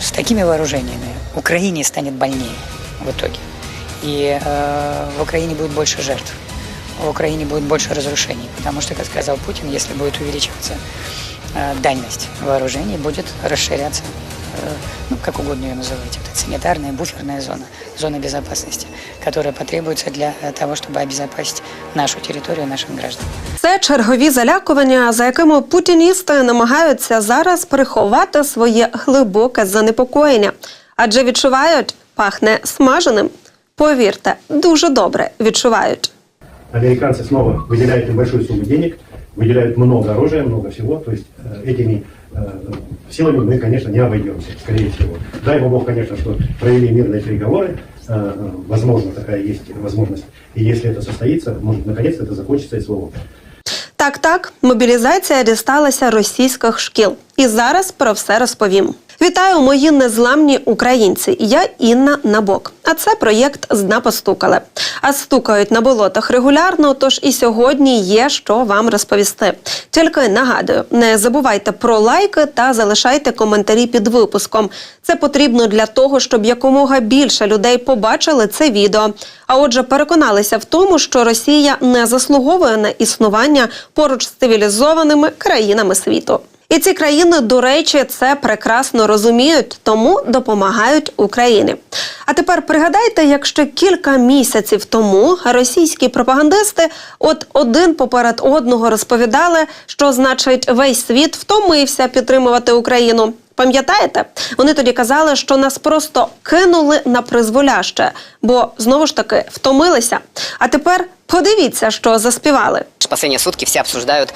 с такими вооружениями Украине станет больнее в итоге. И э, в Украине будет больше жертв, в Украине будет больше разрушений, потому что, как сказал Путин, если будет увеличиваться э, дальность вооружений, будет расширяться, э, ну, как угодно ее называть, вот эта санитарная, буферная зона, зона безопасности, которая потребуется для э, того, чтобы обезопасить нашу территорию, наших граждан. Це чергові залякування, за якими путіністи намагаються зараз приховати своє глибоке занепокоєння, адже відчувають, пахне смаженим. Повірте, дуже добре відчувають. Американцы снова выделяют им большую сумму денег, выделяют много оружия, много всего. То есть э, этими э, силами мы, конечно, не обойдемся, скорее всего. Дай ему Бог, конечно, что провели мирные переговоры. Э, э, возможно, такая есть возможность. И если это состоится, может, наконец-то это закончится СВО. Так, так, мобілізація дісталася російських шкіл. І зараз про все розповім. Вітаю, мої незламні українці. Я Інна Набок. А це проєкт «Зна постукали. А стукають на болотах регулярно, тож і сьогодні є що вам розповісти. Тільки нагадую, не забувайте про лайки та залишайте коментарі під випуском. Це потрібно для того, щоб якомога більше людей побачили це відео. А отже, переконалися в тому, що Росія не заслуговує на існування поруч з цивілізованими країнами світу. І ці країни, до речі, це прекрасно розуміють, тому допомагають Україні. А тепер пригадайте, як ще кілька місяців тому російські пропагандисти от один поперед одного розповідали, що значить весь світ втомився підтримувати Україну. Пам'ятаєте, вони тоді казали, що нас просто кинули на призволяще, бо знову ж таки втомилися. А тепер подивіться, що заспівали. Последние сутки все обсуждают,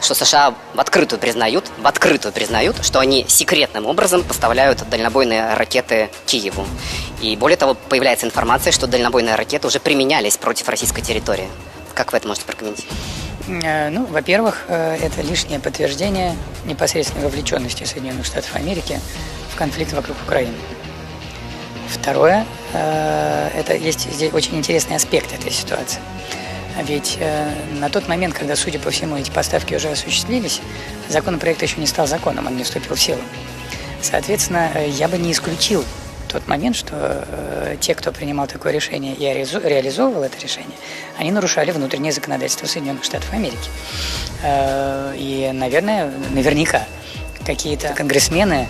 что США в открытую признают, в открытую признают, что они секретным образом поставляют дальнобойные ракеты Киеву. И более того, появляется информация, что дальнобойные ракеты уже применялись против российской территории. Как вы это можете прокомментировать? Э, Ну, во-первых, э, это лишнее подтверждение непосредственной вовлеченности Соединенных Штатов Америки в конфликт вокруг Украины. Второе, э, это есть здесь очень интересный аспект этой ситуации. Ведь э, на тот момент, когда, судя по всему, эти поставки уже осуществились, законопроект еще не стал законом, он не вступил в силу. Соответственно, э, я бы не исключил тот момент, что э, те, кто принимал такое решение и реализовывал это решение, они нарушали внутреннее законодательство Соединенных Штатов Америки. Э, и, наверное, наверняка какие-то конгрессмены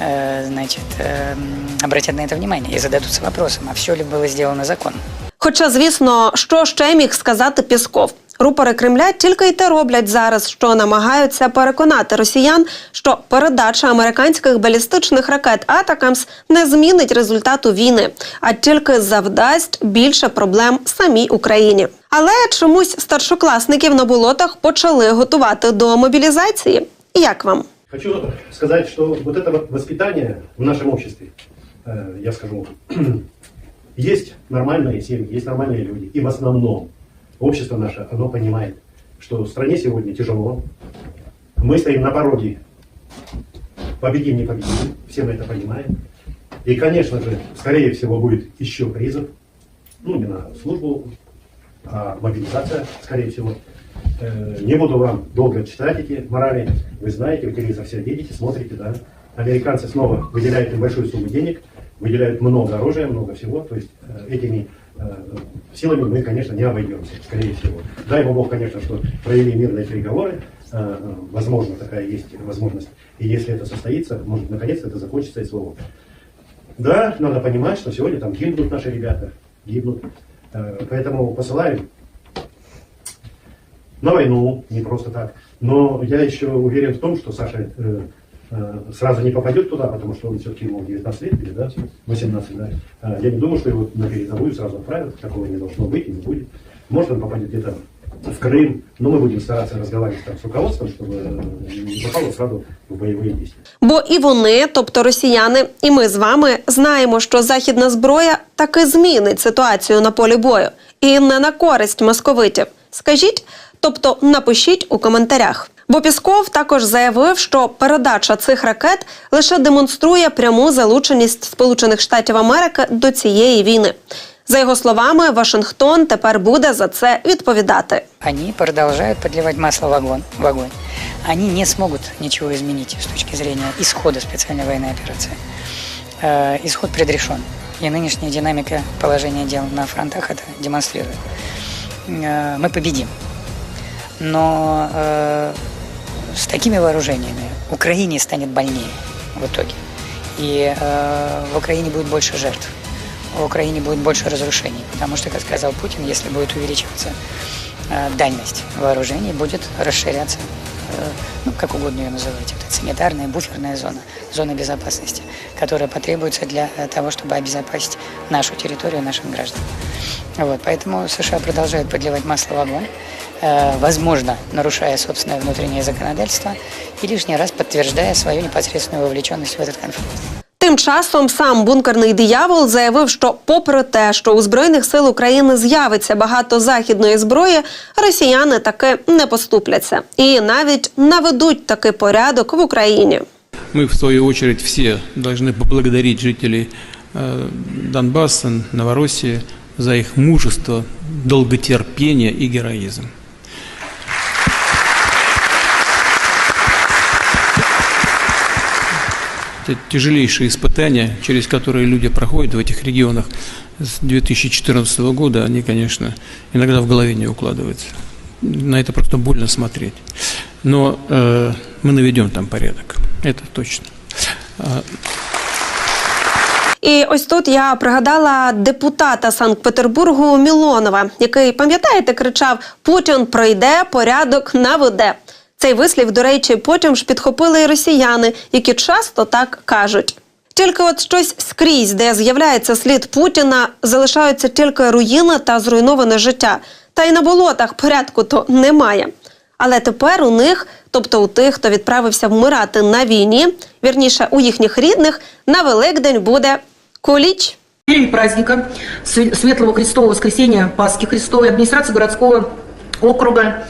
э, значит, э, м, обратят на это внимание и зададутся вопросом, а все ли было сделано законно. Хоча, звісно, що ще міг сказати Пісков? Рупори Кремля тільки й те роблять зараз, що намагаються переконати росіян, що передача американських балістичних ракет Атакамс не змінить результату війни, а тільки завдасть більше проблем самій Україні. Але чомусь старшокласників на болотах почали готувати до мобілізації. Як вам? Хочу сказать, что вот это воспитание в нашем обществе, э, я скажу, есть нормальные семьи, есть нормальные люди. И в основном общество наше, оно понимает, что в стране сегодня тяжело. Мы стоим на пороге. Победим, не победим. Все мы это понимаем. И, конечно же, скорее всего, будет еще призыв. Ну, не на службу, а мобилизация, скорее всего. Э, Не буду вам долго читать эти морали. Вы знаете, вы телевизор все видите, смотрите, да. Американцы снова выделяют им большую сумму денег, выделяют много оружия, много всего. То есть э, этими э, силами мы, конечно, не обойдемся, скорее всего. Дай Бог, конечно, что провели мирные переговоры. Э, Возможно, такая есть возможность. И если это состоится, может, наконец-то это закончится СВО. Да, надо понимать, что сегодня там гибнут наши ребята, гибнут. Поэтому посылаем на войну, не просто так. Но я еще уверен в том, что Саша сразу не попадет туда, потому что он все-таки ему 19 лет или да, 18, да. Э, Я не думаю, что его на передовую сразу отправят, такого не должно быть и не будет. Может, он попадет где-то в Крым, но мы будем стараться разговаривать там с руководством, чтобы э, не попало сразу в боевые действия. Бо і вони, тобто росіяни, і ми з вами знаємо, що західна зброя таки змінить ситуацію на полі бою і не на користь московитів. Скажіть, тобто напишіть у коментарях. Бо Пісков також заявив, що передача цих ракет лише демонструє пряму залученість Сполучених Штатів Америки до цієї війни. За його словами, Вашингтон тепер буде за це відповідати. Они продолжают подливать масло в огонь. В огонь. Они не смогут ничего изменить с точки зрения исхода специальной военной операции. э, исход предрешен. И нынешняя динамика положения дел на фронтах это демонстрирует. Э, мы победим. Но э, с такими вооружениями Украине станет больнее в итоге. И э, в Украине будет больше жертв. В Украине будет больше разрушений. Потому что, как сказал Путин, если будет увеличиваться дальность вооружений, будет расширяться, э, ну, как угодно ее называть, вот эта санитарная, буферная зона, зона безопасности, которая потребуется для э, того, чтобы обезопасить нашу территорию, наших граждан. Вот, поэтому США продолжают подливать масло в огонь, э, возможно, нарушая собственное внутреннее законодательство и лишний раз подтверждая свою непосредственную вовлеченность в этот конфликт. Тим часом сам бункерний диявол заявив, що, попри те, що у збройних сил України з'явиться багато західної зброї, росіяни таки не поступляться і навіть наведуть такий порядок в Україні. Мы, в свою очередь, все должны поблагодарить жителей э, Донбасса, Новороссии за их мужество, долготерпение и героизм. Это тяжелейшие испытания, через которые люди проходят в этих регионах с 2014 года, они, конечно, иногда в голове не укладываются. На это просто больно смотреть. Но э, мы наведем там порядок, это точно. А, І ось тут я пригадала депутата Санкт-Петербургу Мілонова, який, пам'ятаєте, кричав: Путін пройде, порядок наведе. Цей вислів, до речі, потім ж підхопили і росіяни, які часто так кажуть. Тільки от щось скрізь, де з'являється слід Путіна, залишаються тільки руїни та зруйноване життя. Та й на болотах порядку то немає. Але тепер у них, тобто у тих, хто відправився вмирати на війні, вірніше у їхніх рідних, на Великдень буде. В преддверии праздника Све- Светлого Христового воскресения Пасхи Христовой администрация городского округа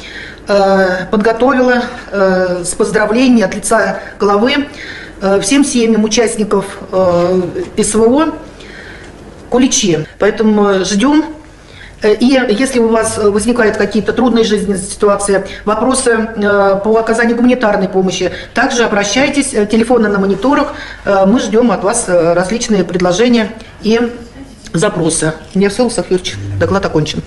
подготовила э, с поздравлений от лица главы э, всем семьям участников э, ПСВО куличи. Поэтому ждем. Э, И если у вас э, возникают какие-то трудные жизненные ситуации, вопросы э, по оказанию гуманитарной помощи, также обращайтесь, э, телефоны на мониторах. Э, Мы ждем от вас э, различные предложения и запросы. Нерсел Сафирович, доклад окончен.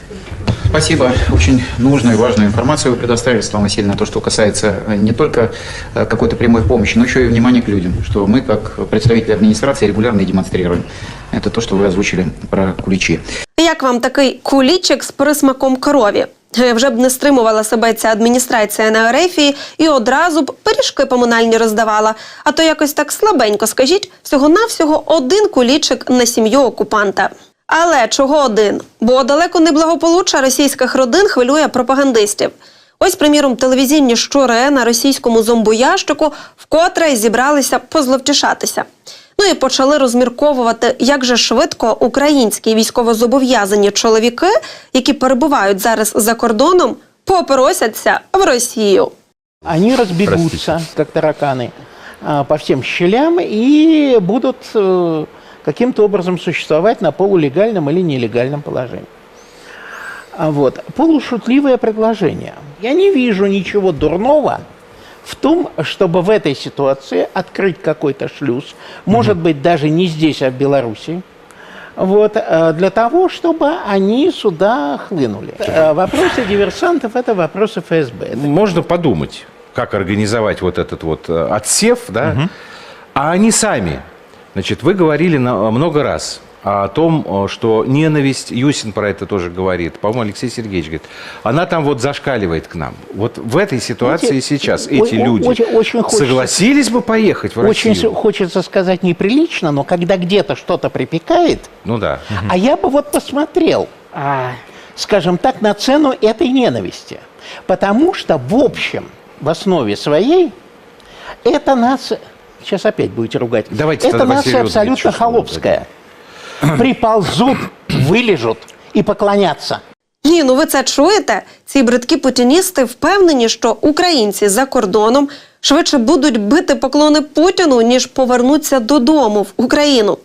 Спасибо. Очень нужную и важную информацию вы предоставили, Светлана Васильевна, то, что касается э, не только э, какой-то прямой помощи, но еще и внимания к людям, что мы, как представители администрации, регулярно и демонстрируем. Это то, что вы озвучили про куличи. Як вам такий кулічик з присмаком крові? Е, Вже б не стримувала себе ця адміністрація на Ерефії і одразу б пиріжки поминальні роздавала. А то якось так слабенько скажіть, всього-навсього один кулічик на сім'ю окупанта. Але чого один? Бо далеко не благополуччя російських родин хвилює пропагандистів. Ось, приміром, телевізійні щури на російському зомбоящику вкотре зібралися позловтішатися. Ну і почали розмірковувати, як же швидко українські військовозобов'язані чоловіки, які перебувають зараз за кордоном, попросяться в Росію. Они разбегутся, как тараканы, а, по всем щелям и будут э, каким-то образом существовать на полулегальном или нелегальном положении. А Вот. Полушутливое предложение. Я не вижу ничего дурного в том, чтобы в этой ситуации открыть какой-то шлюз, может быть, даже не здесь, а в Беларуси, вот, э, для того, чтобы они сюда хлынули. Э, Вопросы диверсантов – это вопросы ФСБ. Это Можно подумать, как организовать вот этот вот э, отсев, да? А они сами. Значит, вы говорили на- много раз о том, э, что ненависть, Юсин про это тоже говорит, по-моему, Алексей Сергеевич говорит, она там вот зашкаливает к нам. Вот в этой ситуации Знаете, сейчас эти о- люди очень- очень хочется- согласились бы поехать в Очень Россию? с- хочется сказать неприлично, но когда где-то что-то припекает, Ну да. а я бы вот посмотрел, а, скажем так, на цену этой ненависти. Потому что, в общем, в основе своей, это нация... Сейчас опять будете ругать. Давайте это нация абсолютно холопская. Приползут, вылежут и поклонятся. Ні, ну ви це чуєте? Ці бридкі путіністи впевнені, що українці за кордоном швидше будуть бити поклони Путіну, ніж повернуться додому в Україну.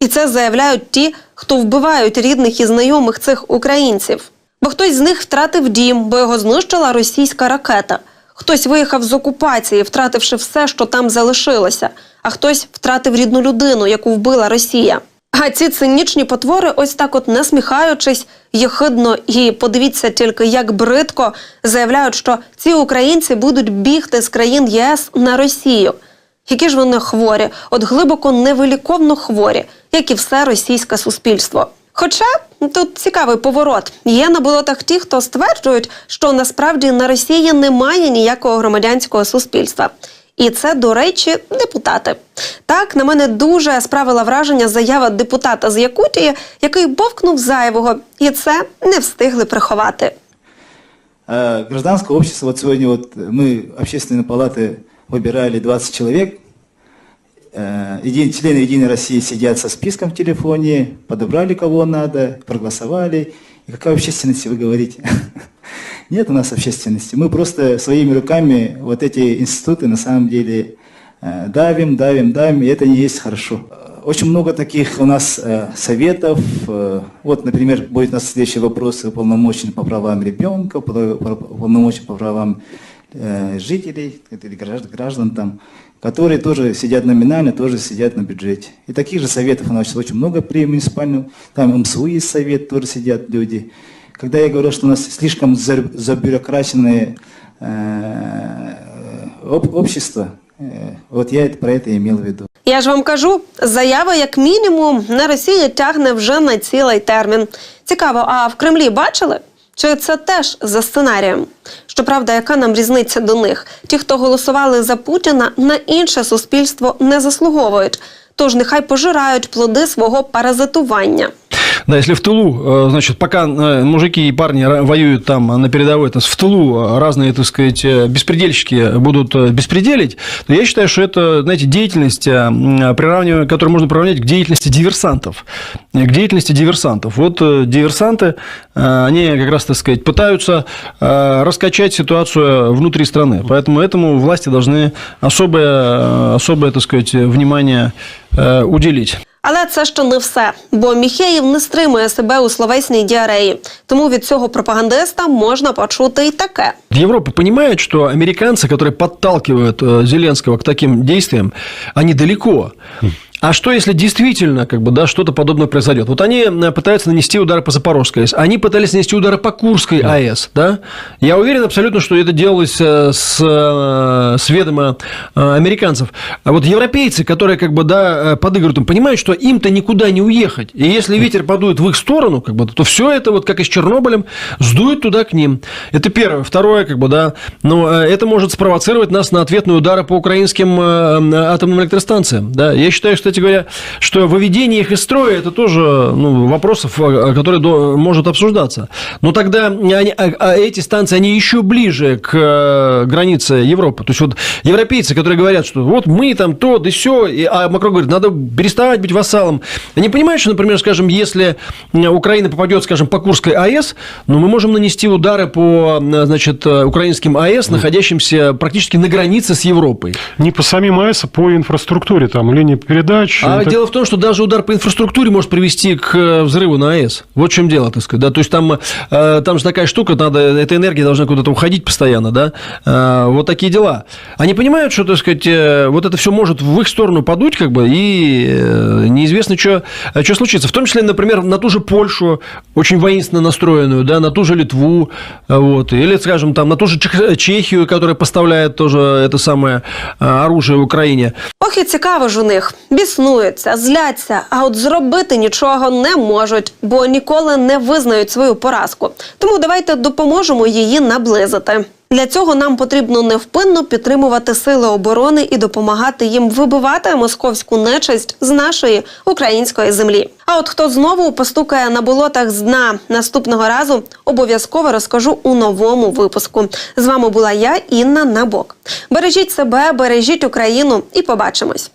І це заявляють ті, хто вбивають рідних і знайомих цих українців. Бо хтось з них втратив дім, бо його знищила російська ракета. Хтось виїхав з окупації, втративши все, що там залишилося, а хтось втратив рідну людину, яку вбила Росія. А ці цинічні потвори, ось так, от насміхаючись, єхидно і подивіться тільки, як бридко заявляють, що ці українці будуть бігти з країн ЄС на Росію. Які ж вони хворі, от глибоко невиліковно хворі, як і все російське суспільство. Хоча тут цікавий поворот. Є на болотах ті, хто стверджують, що насправді на Росії немає ніякого громадянського суспільства. І це, до речі, депутати. Так, на мене дуже справила враження заява депутата з Якутії, який бовкнув зайвого, і це не встигли приховати. А гражданское общество, вот сегодня вот мы, общественные палаты, выбирали 20 человек, Э, еди- Члены Единой России сидят со списком в телефоне, подобрали кого надо, проголосовали. И какая общественность, вы говорите? Нет у нас общественности. Мы просто своими руками вот эти институты на самом деле э, давим, давим, давим, и это не есть хорошо. Очень много таких у нас э, советов. Э, вот, например, будет у нас следующий вопрос уполномочен по правам ребенка, по- по- уполномочен по правам э, жителей или граждан, граждан там, которые тоже сидят номинально, тоже сидят на бюджете. И таких же советов у нас очень много при муниципальном, там МСУ есть совет, тоже сидят люди. Когда я говорю, что у нас слишком за- забюрократичное э, об- общество, э, вот я это, про это имел в виду. Я ж вам кажу, заява як мінімум на Росії тягне вже на цілий термін. Цікаво, а в Кремлі бачили? Чи це теж за сценарієм? Щоправда, яка нам різниця до них? Ті, хто голосували за Путіна, на інше суспільство не заслуговують. Тож нехай пожирають плоди свого паразитування. Да, если в тылу, э, значит, пока э, мужики и парни воюют там на передовой, то в тылу э, разные, так сказать, беспредельщики будут беспределить, то я считаю, что это, знаете, деятельность, приравнивая- которую можно приравнять к деятельности диверсантов. К деятельности диверсантов. Вот диверсанты, они как раз, так сказать, пытаются раскачать ситуацию внутри страны. Поэтому этому власти должны особое, особое так сказать, внимание уделить. Але це ще не все, бо Міхеєв не стримує себе у словесній діареї. Тому від цього пропагандиста можна почути й таке. Европа понимает, что американцы, которые подталкивают э, Зеленского к таким действиям, они далеко. А что, если действительно как бы, да, что-то подобное произойдет? Вот они э, пытаются нанести удары по Запорожской АЭС. Они пытались нанести удары по Курской АЭС. Да? Я уверен абсолютно, что это делалось э, с, э, с ведома американцев. А вот европейцы, которые как бы, да, подыгрывают им, понимают, что им-то никуда не уехать. И если ветер подует в их сторону, как бы, то все это, вот как и с Чернобылем, сдует туда к ним. Это первое. Второе, как бы, да, но э, это может спровоцировать нас на ответные удары по украинским атомным электростанциям. Да? Я считаю, кстати говоря, что выведение их из строя это тоже ну, вопросов, которые до- может обсуждаться. Но тогда они- а- а эти станции, они еще ближе к э, границе Европы. То есть вот европейцы, которые говорят, что вот мы там то, да все, а Макрон говорит, надо переставать быть вассалом. Они понимают, что, например, скажем, если Украина попадет, скажем, по Курской АЭС, но мы можем нанести удары по, э, значит, э, украинским АЭС, находящимся практически на границе с Европой. Не по самим АЭС, а по инфраструктуре, там, линии передач. А Это- дело в том, что даже удар по инфраструктуре может привести к э, взрыву на АЭС. Вот в чем дело, так сказать. Да? То есть там, э, там же такая штука, надо, эта энергия должна куда-то уходить постоянно, да. Э, Вот такие дела. Они понимают, что, так сказать, вот это все может в их сторону подуть, как бы, и неизвестно, что, что случится. В том числе, например, на ту же Польшу, очень воинственно настроенную, да, на ту же Литву, вот, или, скажем, там, на ту же Чех- Чехию, которая поставляет тоже это самое оружие Украине. Ох і цікаво ж у них. Біснуються, зляться, а от зробити нічого не можуть, бо ніколи не визнають свою поразку. Тому давайте допоможемо її наблизити. Для цього нам потрібно невпинно підтримувати сили оборони і допомагати їм вибивати московську нечисть з нашої української землі. А от хто знову постукає на болотах з дна наступного разу, обов'язково розкажу у новому випуску. З вами була я, Інна Набок. Бережіть себе, бережіть Україну і побачимось.